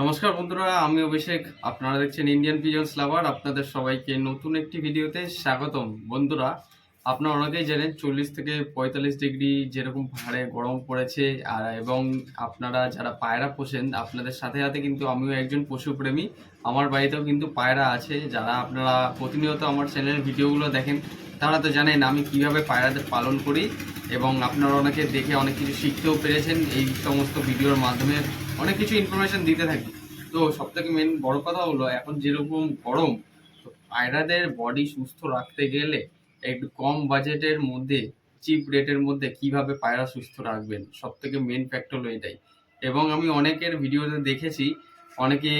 নমস্কার বন্ধুরা, আমি অভিষেক। আপনারা দেখছেন ইন্ডিয়ান পিজন্স লাভার আপনাদের সবাইকে নতুন একটি ভিডিওতে স্বাগতম। বন্ধুরা, আপনারা অনেকেই জানেন চল্লিশ থেকে পঁয়তাল্লিশ ডিগ্রি যেরকম পাহাড়ে গরম পড়েছে, আর এবং আপনারা যারা পায়রা পোষেন, আপনাদের সাথে সাথে কিন্তু আমিও একজন পশুপ্রেমী। আমার বাড়িতেও কিন্তু পায়রা আছে। যারা আপনারা প্রতিনিয়ত আমার চ্যানেলের ভিডিওগুলো দেখেন, তারা তো জানেন আমি কীভাবে পায়রাদের পালন করি। এবং আপনারা অনেকে দেখে অনেক কিছু শিখতেও পেরেছেন এই সমস্ত ভিডিওর মাধ্যমে। অনেক কিছু ইনফরমেশন দিতে থাকি। তো সব থেকে মেন বড় কথা হলো, এখন যেরকম গরম, তো পায়রাদের বডি সুস্থ রাখতে গেলে একটু কম বাজেটের মধ্যে চিপ রেটের মধ্যে কীভাবে পায়রা সুস্থ রাখবেন? সব থেকে মেন ফ্যাক্টর হলো এটাই। এবং আমি অনেকের ভিডিওতে দেখেছি, অনেকে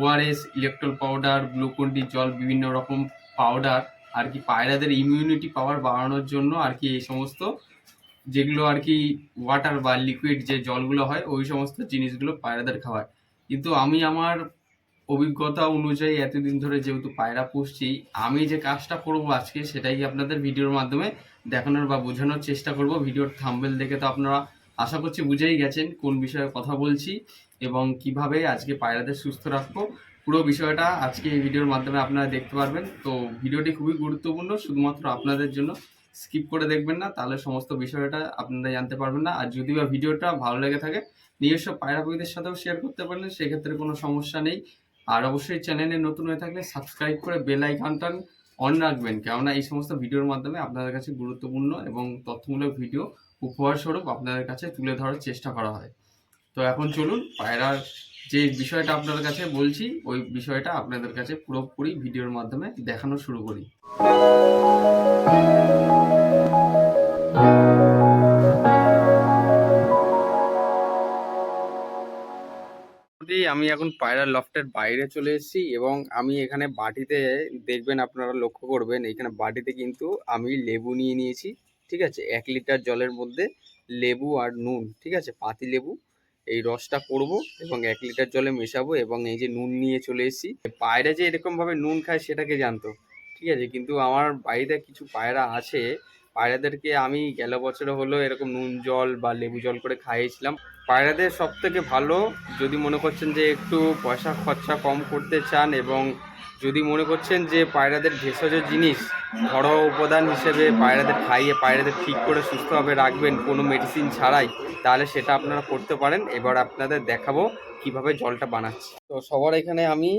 ওআরএস ইলেকট্রল পাউডার গ্লুকন্ডি জল, বিভিন্ন রকম পাউডার আর কি পায়রাদের ইমিউনিটি পাওয়ার বাড়ানোর জন্য আর কি এই সমস্ত যেগুলো আর কি ওয়াটার বা লিকুইড যে জলগুলো হয়, ওই সমস্ত জিনিসগুলো পায়রাদের খাওয়ায়। কিন্তু আমি আমার অভিজ্ঞতা অনুযায়ী এতদিন ধরে যেহেতু পায়রা পুষছি, আমি যে কাজটা করব আজকে সেটাই আপনাদের ভিডিওর মাধ্যমে দেখানোর বা বোঝানোর চেষ্টা করব। ভিডিওর থাম্বেল দেখে তো আপনারা আশা করছি বুঝেই গেছেন কোন বিষয়ে কথা বলছি এবং কীভাবে আজকে পায়রাদের সুস্থ রাখব। পুরো বিষয়টা আজকে এই ভিডিওর মাধ্যমে আপনারা দেখতে পারবেন। তো ভিডিওটি খুবই গুরুত্বপূর্ণ, শুধুমাত্র আপনাদের জন্য। স্কিপ করে দেখবেন না, তাহলে সমস্ত বিষয়টা আপনারা জানতে পারবেন না। আর যদি বা ভিডিওটা ভালো লেগে থাকে, নিজস্ব পায়রা বইদের সাথেও শেয়ার করতে পারলেন, সেক্ষেত্রে কোনো সমস্যা নেই। আর অবশ্যই চ্যানেলে নতুন হয়ে থাকলে সাবস্ক্রাইব করে বেল আইকনটা অন রাখবেন, কেননা এই সমস্ত ভিডিওর মাধ্যমে আপনাদের কাছে গুরুত্বপূর্ণ এবং তথ্যমূলক ভিডিও উপহার স্বরূপ আপনাদের কাছে তুলে ধরার চেষ্টা করা হয়। তো এখন চলুন, পায়রার যে বিষয়টা আপনাদের কাছে বলছি, ওই বিষয়টা আপনাদের কাছে পুরোপুরি ভিডিওর মাধ্যমে দেখানো শুরু করি। আমি এখন পায়রা লফটের বাইরে চলে এসেছি এবং আমি এখানে বাটিতে, দেখবেন আপনারা লক্ষ্য করবেন, এখানে বাটিতে কিন্তু আমি লেবু নিয়ে নিয়েছি, ঠিক আছে? এক লিটার জলের মধ্যে লেবু আর নুন, ঠিক আছে? পাতি লেবু। এই রসটা করব এবং এক লিটার জলে মেশাবো এবং এই যে নুন নিয়ে চলে এসেছি। পায়রা যে এরকমভাবে নুন খায় সেটাকে জানতো। ঠিক আছে, কিন্তু আমার বাড়িতে কিছু পায়রা আছে পায়রাদেরকে আমি গেল বছরে হলো এরকম নুন জল বা লেবু জল করে খাইয়েছিলাম। পায়রাদের সব থেকে ভালো যদি মনে করছেন যে একটু পয়সা খরচা কম করতে চান এবং যদি মনে করছেন যে পায়রাদের ভেষজ জিনিস ঘরোয়া উপাদান হিসেবে পায়রাদের খাইয়ে পায়রাদের ঠিক করে সুস্থভাবে রাখবেন কোনো মেডিসিন ছাড়াই, তাহলে সেটা আপনারা করতে পারেন। এবার আপনাদের দেখাবো কীভাবে জলটা বানাচ্ছি। তো সবার এখানে আমি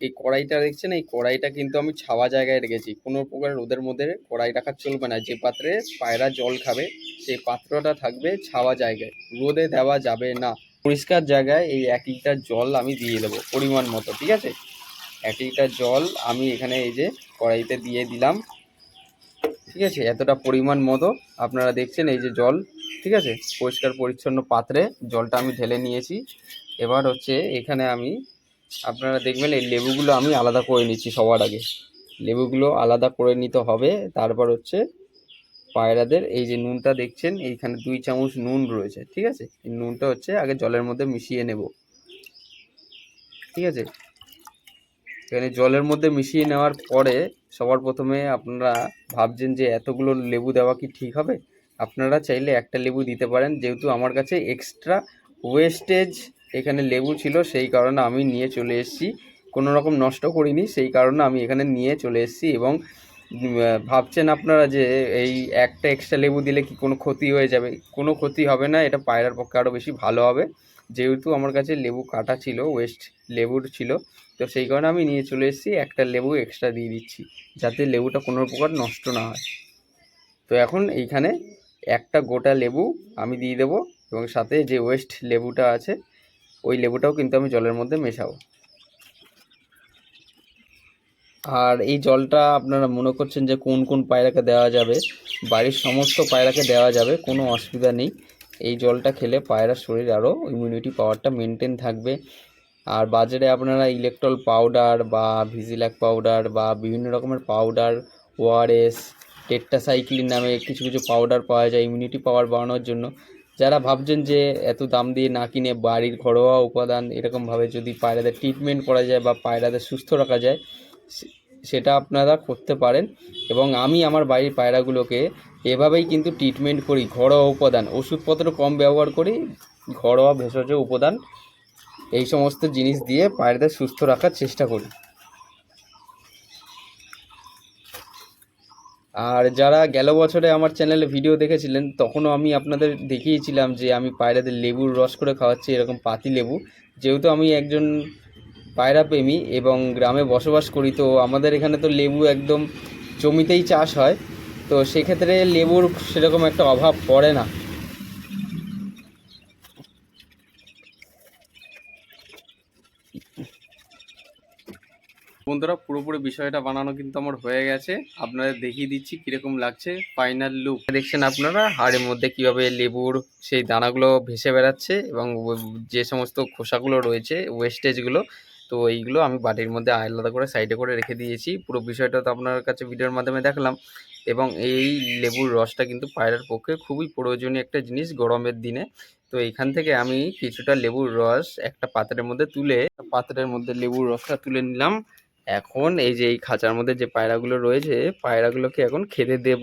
এই কড়াইটা দেখছেন, এই কড়াইটা কিন্তু আমি ছাওয়া জায়গায় রেখেছি। কোনো প্রকার রোদের মধ্যে কড়াই রাখা চলবে না। যে পাত্রে পায়রা জল খাবে সেই পাত্রটা থাকবে ছাওয়া জায়গায়। রোদে দেওয়া যাবে না। পরিষ্কার জায়গায় এই এক লিটার জল আমি দিয়ে দেবো পরিমাণ মতো, ঠিক আছে? এক লিটার জল আমি এখানে এই যে কড়াইতে দিয়ে দিলাম, ঠিক আছে? এতটা পরিমাণ মতো আপনারা দেখছেন এই যে জল, ঠিক আছে? পরিষ্কার পরিচ্ছন্ন পাত্রে জলটা আমি ঢেলে নিয়েছি। এবার হচ্ছে এখানে আমি আপনারা দেখবেন, এই লেবুগুলো আমি আলাদা করে নিচ্ছি সবার আগে। লেবুগুলো আলাদা করে নিতে হবে। তারপর হচ্ছে পায়রাদের, এই যে নুনটা দেখছেন, এইখানে দুই চামচ নুন রয়েছে, ঠিক আছে? এই নুনটা হচ্ছে আগে জলের মধ্যে মিশিয়ে নেব। ঠিক আছে? এখানে জলের মধ্যে মিশিয়ে নেওয়ার পরে সবার প্রথমে আপনারা ভাবছেন যে এতগুলো লেবু দেওয়া কি ঠিক হবে? আপনারা চাইলে একটা লেবু দিতে পারেন, যেহেতু আমার কাছে এক্সট্রা ওয়েস্টেজ এখানে লেবু ছিল, সেই কারণে আমি নিয়ে চলে এসেছি। কোনো রকম নষ্ট করিনি, সেই কারণে আমি এখানে নিয়ে চলে এসেছি এবং ভাবছেন আপনারা যে এই একটা এক্সট্রা লেবু দিলে কি কোনো ক্ষতি হয়ে যাবে? কোনো ক্ষতি হবে না, এটা পায়রার পক্ষে আরও বেশি ভালো হবে। যেহেতু আমার কাছে লেবু কাটা ছিল ওয়েস্ট লেবুর ছিল, তো সেই কারণে আমি নিয়ে চলে এসেছি, একটা লেবু এক্সট্রা দিয়ে দিচ্ছি, যাতে লেবুটা কোনো প্রকার নষ্ট না হয়। তো এখন এইখানে একটা গোটা লেবু আমি দিয়ে দেবো এবং সাথে যে ওয়েস্ট লেবুটা আছে ওই লেবুটাও কিন্তু আমি জলের মধ্যে মেশাবো। আর এই জলটা আপনারা মনে করছেন যে কোন কোন পায়রাকে দেওয়া যাবে, বাড়ির সমস্ত পায়রাকে দেওয়া যাবে, কোনো অসুবিধা নেই। এই জলটা খেলে পায়রার শরীর আরও ইমিউনিটি পাওয়ারটা মেনটেন থাকবে। আর বাজারে আপনারা ইলেকট্রল পাউডার বা ভিজিল্যাক পাউডার বা বিভিন্ন রকমের পাউডার ওআরএস টেট্টাসাইক্লিন নামে কিছু কিছু পাউডার পাওয়া যায় ইমিউনিটি পাওয়ার বাড়ানোর জন্য। যারা ভাবছেন যে এত দাম দিয়ে না কিনে বাড়ির ঘরোয়া উপাদান এরকমভাবে যদি পায়রাদের ট্রিটমেন্ট করা যায় বা পায়রাদের সুস্থ রাখা যায় সেটা আপনারা করতে পারেন। এবং আমি আমার বাড়ির পায়রাগুলোকে এভাবেই কিন্তু ট্রিটমেন্ট করি, ঘরোয়া উপাদান, ওষুধপত্র কম ব্যবহার করি, ঘরোয়া ভেষজ উপাদান, এই সমস্ত জিনিস দিয়ে পায়রাদের সুস্থ রাখার চেষ্টা করি। আর যারা গেল বছরে আমার চ্যানেলে ভিডিও দেখেছিলেন, তখনও আমি আপনাদের দেখিয়েছিলাম যে আমি পায়রাদের লেবুর রস করে খাওয়াচ্ছি, এরকম পাতি লেবু। যেহেতু আমি একজন পায়রা প্রেমী এবং গ্রামে বসবাস করি, তো আমাদের এখানে তো লেবু একদম জমিতেই চাষ হয়। তো সেক্ষেত্রে লেবুর সেরকম একটা অভাব পড়ে না। বন্ধুরা পুরোপুরি বিষয়টা বানানো কিন্তু আমার হয়ে গেছে। আপনাদের দেখিয়ে দিচ্ছি কীরকম লাগছে ফাইনাল লুক দেখছেন আপনারা, হাড়ের মধ্যে কীভাবে লেবুর সেই দানাগুলো ভেসে বেড়াচ্ছে এবং যে সমস্ত খোসাগুলো রয়েছে ওয়েস্টেজগুলো তো এইগুলো আমি বাটির মধ্যে আলাদা করে সাইডে করে রেখে দিয়েছি। পুরো বিষয়টা তো আপনার কাছে ভিডিওর মাধ্যমে দেখলাম এবং এই লেবুর রসটা কিন্তু পায়রার পক্ষে খুবই প্রয়োজনীয় একটা জিনিস গরমের দিনে। তো এইখান থেকে আমি কিছুটা লেবুর রস একটা পাত্রের মধ্যে তুলে, পাত্রের মধ্যে লেবুর রসটা তুলে নিলাম। এখন এই যে এই খাঁচার মধ্যে যে পায়রাগুলো রয়েছে, পায়রাগুলোকে এখন খেতে দেব।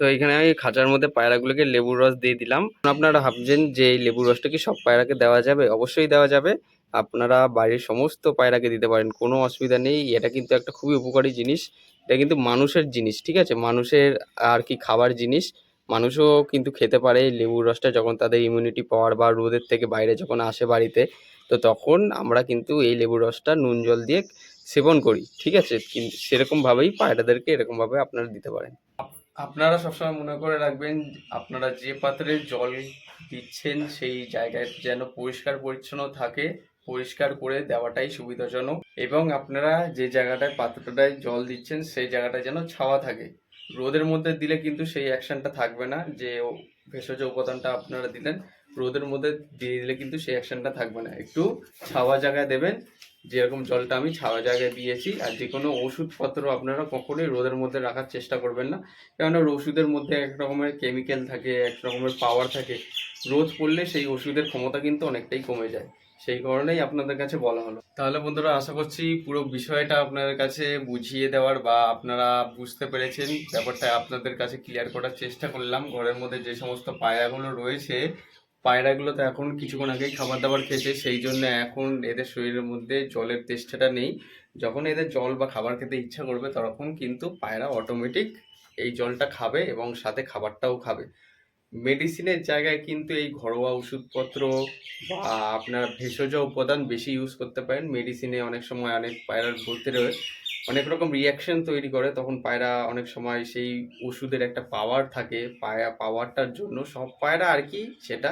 তো এখানে আমি খাঁচার মধ্যে পায়রাগুলোকে লেবুর রস দিয়ে দিলাম। আপনারা ভাবছেন যে এই লেবুর রসটা কি সব পায়রাকে দেওয়া যাবে? অবশ্যই দেওয়া যাবে। আপনারা বাড়ির সমস্ত পায়রাকে দিতে পারেন, কোনো অসুবিধা নেই। এটা কিন্তু একটা খুবই উপকারী জিনিস। এটা কিন্তু মানুষের জিনিস, ঠিক আছে? মানুষের আর কি খাবার জিনিস। মানুষও কিন্তু খেতে পারে এই লেবুর রসটা যখন তাদের ইমিউনিটি পাওয়ার বা রোদের থেকে বাইরে যখন আসে বাড়িতে, তো তখন আমরা কিন্তু এই লেবুর রসটা নুন জল দিয়ে সেবন করি, ঠিক আছে? কিন্তু সেরকমভাবেই পায়রাদেরকে এরকমভাবে আপনারা দিতে পারেন। আপনারা সবসময় মনে করে রাখবেন, আপনারা যে পাত্রে জল দিচ্ছেন সেই জায়গায় যেন পরিষ্কার পরিচ্ছন্ন থাকে, পরিষ্কার করে দেওয়াটাই সুবিধাজনক এবং আপনারা যে জায়গাটায় পাত্রটায় জল দিচ্ছেন সেই জায়গাটায় যেন ছাওয়া থাকে। রোদের মধ্যে দিলে কিন্তু সেই অ্যাকশনটা থাকবে না, যে ভেষজ উপাদানটা আপনারা দিলেন, রোদের মধ্যে দিয়ে দিলে কিন্তু সেই অ্যাকশনটা থাকবে না। একটু ছাওয়া জায়গায় দেবেন, যেরকম জলটা আমি ছাওয়া জায়গায় দিয়েছি, আর যে কোনো ওষুধপত্র আপনারা কখনোই রোদের মধ্যে রাখার চেষ্টা করবেন না। কেননা ওষুধের মধ্যে এক রকমের কেমিক্যাল থাকে, এক রকমের পাওয়ার থাকে। রোদ পড়লে সেই ওষুধের ক্ষমতা কিন্তু অনেকটাই কমে যায়। সেই কারণেই আপনাদের কাছে বলা হলো। তাহলে বন্ধুরা, আশা করছি পুরো বিষয়টা আপনাদের কাছে বুঝিয়ে দেওয়ার বা আপনারা বুঝতে পেরেছেন। ব্যাপারটা আপনাদের কাছে ক্লিয়ার করার চেষ্টা করলাম। ঘরের মধ্যে যে সমস্ত পায়রাগুলো রয়েছে, পায়রাগুলো তো এখন কিছুক্ষণ আগেই খাবার দাবার খেয়েছে, সেই জন্য এখন এদের শরীরের মধ্যে জলের তেষ্টাটা নেই। যখন এদের জল বা খাবার খেতে ইচ্ছা করবে, তখন কিন্তু পায়রা অটোমেটিক এই জলটা খাবে এবং সাথে খাবারটাও খাবে। মেডিসিনের জায়গায় কিন্তু এই ঘরোয়া ওষুধপত্র বা আপনার ভেষজ উপাদান বেশি ইউজ করতে পারেন। মেডিসিনে অনেক সময় অনেক পায়রার ভর্তি রয়ে অনেক রকম রিয়াকশন তৈরি করে, তখন পায়রা অনেক সময় সেই ওষুধের একটা পাওয়ার থাকে। পায়রা পাওয়ারটার জন্য সব পায়রা আর কি সেটা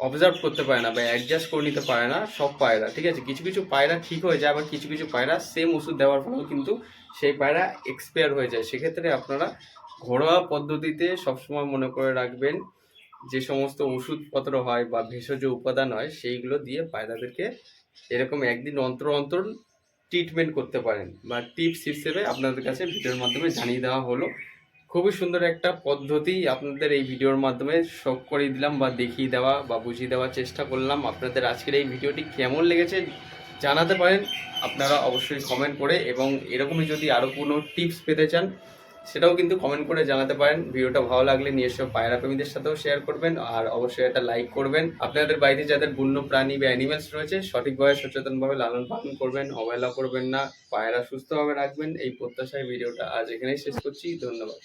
অবজার্ভ করতে পারে না বা অ্যাডজাস্ট করে নিতে পারে না সব পায়রা, ঠিক আছে? কিছু কিছু পায়রা ঠিক হয়ে যায় আবার কিছু কিছু পায়রা সেম ওষুধ দেওয়ার ফলেও কিন্তু সেই পায়রা এক্সপায়ার হয়ে যায়। সেক্ষেত্রে আপনারা ঘরোয়া পদ্ধতিতে সবসময় মনে করে রাখবেন যে সমস্ত ওষুধপত্র হয় বা ভেষজ উপাদান হয়, সেইগুলো দিয়ে পায়রাদেরকে এরকম একদিন অন্তর অন্তর ট্রিটমেন্ট করতে পারেন বা টিপস হিসেবে আপনাদের কাছে ভিডিওর মাধ্যমে জানিয়ে দেওয়া হলো। খুবই সুন্দর একটা পদ্ধতি আপনাদের এই ভিডিওর মাধ্যমে শখ করিয়ে দিলাম বা দেখিয়ে দেওয়া বা বুঝিয়ে দেওয়ার চেষ্টা করলাম। আপনাদের আজকের এই ভিডিওটি কেমন লেগেছে জানাতে পারেন। আপনারা অবশ্যই কমেন্ট করে এবং এরকমই যদি আরও কোনো টিপস পেতে চান সেটাও কিন্তু কমেন্ট করে জানাতে পারেন। ভিডিওটা ভালো লাগলে নিজস্ব পায়রা প্রেমীদের সাথেও শেয়ার করবেন আর অবশ্যই একটা লাইক করবেন। আপনাদের বাড়িতে যাদের বন্য প্রাণী বা অ্যানিমেলস রয়েছে সঠিকভাবে সচেতনভাবে লালন পালন করবেন, অবহেলা করবেন না, পায়রা সুস্থভাবে রাখবেন। এই প্রত্যাশায় ভিডিওটা আজ এখানেই শেষ করছি। ধন্যবাদ।